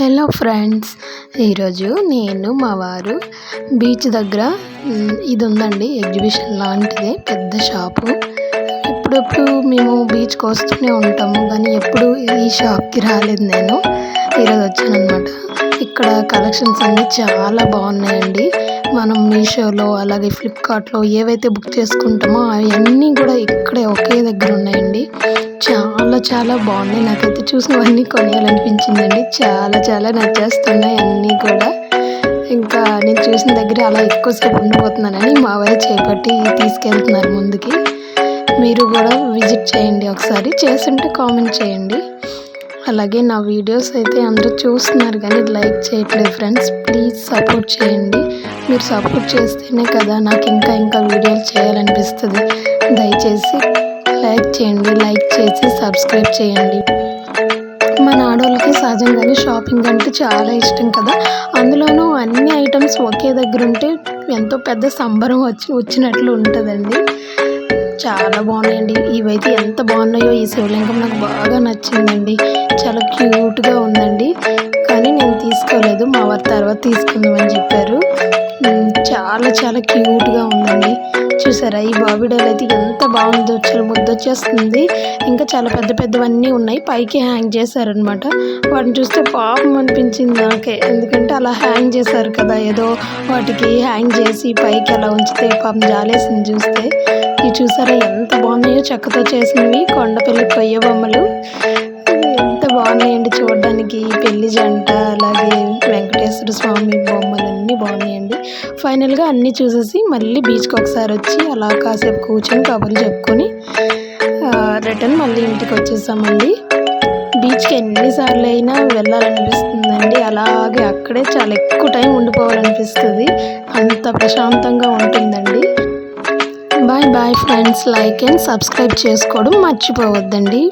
Hello friends ఈరోజు నేను మా వారు బీచ్ దగ్గర ఇది ఉందండి ఎగ్జిబిషన్ లాంటిదే పెద్ద షాపు. ఎప్పుడెప్పుడు మేము బీచ్కి వస్తూనే ఉంటాము కానీ ఎప్పుడు ఈ షాప్కి రాలేదు నేను. ఈరోజు వచ్చాను ఇక్కడ కలెక్షన్స్ అన్నీ చాలా బాగున్నాయండి. మనం మీషోలో అలాగే ఫ్లిప్కార్ట్లో ఏవైతే బుక్ చేసుకుంటామో అవన్నీ కూడా ఇక్కడే ఒకే దగ్గర ఉన్నాయండి. చాలా చాలా బాగున్నాయి. నాకైతే చూసినవన్నీ కొనేయాలనిపించిందండి. చాలా చాలా నచ్చేస్తున్నాయి అన్నీ కూడా. ఇంకా నేను చూసిన దగ్గర అలా ఎక్కువసేపు ఉండిపోతున్నానని మావయ్య చేపట్టి తీసుకెళ్తున్నారు ముందుకి. మీరు కూడా విజిట్ చేయండి ఒకసారి. చేస్తుంటే కామెంట్ చేయండి. అలాగే నా వీడియోస్ అయితే అందరూ చూస్తున్నారు కానీ లైక్ చేయట్లేదు ఫ్రెండ్స్. ప్లీజ్ సపోర్ట్ చేయండి. మీరు సపోర్ట్ చేస్తేనే కదా నాకు ఇంకా ఇంకా వీడియోలు చేయాలనిపిస్తుంది. దయచేసి చేయండి. లైక్ చేసి సబ్స్క్రైబ్ చేయండి. మన ఆడవాళ్ళకి సహజంగానే షాపింగ్ అంటే చాలా ఇష్టం కదా. అందులోనూ అన్ని ఐటమ్స్ ఒకే దగ్గర ఉంటే ఎంతో పెద్ద సంబరం వచ్చి వచ్చినట్లు ఉంటుందండి. చాలా బాగున్నాయండి. ఇవైతే ఎంత బాగున్నాయో ఈ శివలింగం నాకు బాగా నచ్చిందండి. చాలా క్యూట్గా ఉందండి. కానీ నేను తీసుకోలేదు. మా వారి తర్వాత తీసుకుందామని చెప్పారు. చాలా చాలా క్యూట్గా చూసారా ఈ బాబిడోలు అయితే ఎంత బాగుందో చాలా ముద్దొచ్చేస్తుంది. ఇంకా చాలా పెద్ద పెద్దవన్నీ ఉన్నాయి. పైకి హ్యాంగ్ చేశారనమాట వాటిని చూస్తే పాపం అనిపించింది నాకే. ఎందుకంటే అలా హ్యాంగ్ చేశారు కదా ఏదో వాటికి హ్యాంగ్ చేసి పైకి అలా ఉంచితే పాపం జాలేసింది చూస్తే. ఇవి చూసారా ఎంత బాగున్నాయో చెక్కతో చేసినవి కొండపల్లి కొయ్య బొమ్మలు. బాగున్నాయండి చూడడానికి. పెళ్ళి జంట అలాగే వెంకటేశ్వర స్వామి బొమ్మలు అన్నీ బాగున్నాయండి ఫైనల్గా అన్నీ చూసేసి మళ్ళీ బీచ్కి ఒకసారి వచ్చి అలా కాసేపు కూర్చొని కబుర్లు చెప్పుకొని రిటర్న్ మళ్ళీ ఇంటికి వచ్చేసామండి. బీచ్కి ఎన్నిసార్లు అయినా వెళ్ళాలనిపిస్తుందండి. అలాగే అక్కడే చాలా ఎక్కువ టైం ఉండిపోవాలనిపిస్తుంది. అంత ప్రశాంతంగా ఉంటుందండి. Bye bye friends. Like and subscribe చేసుకోవడం మర్చిపోవద్దండి.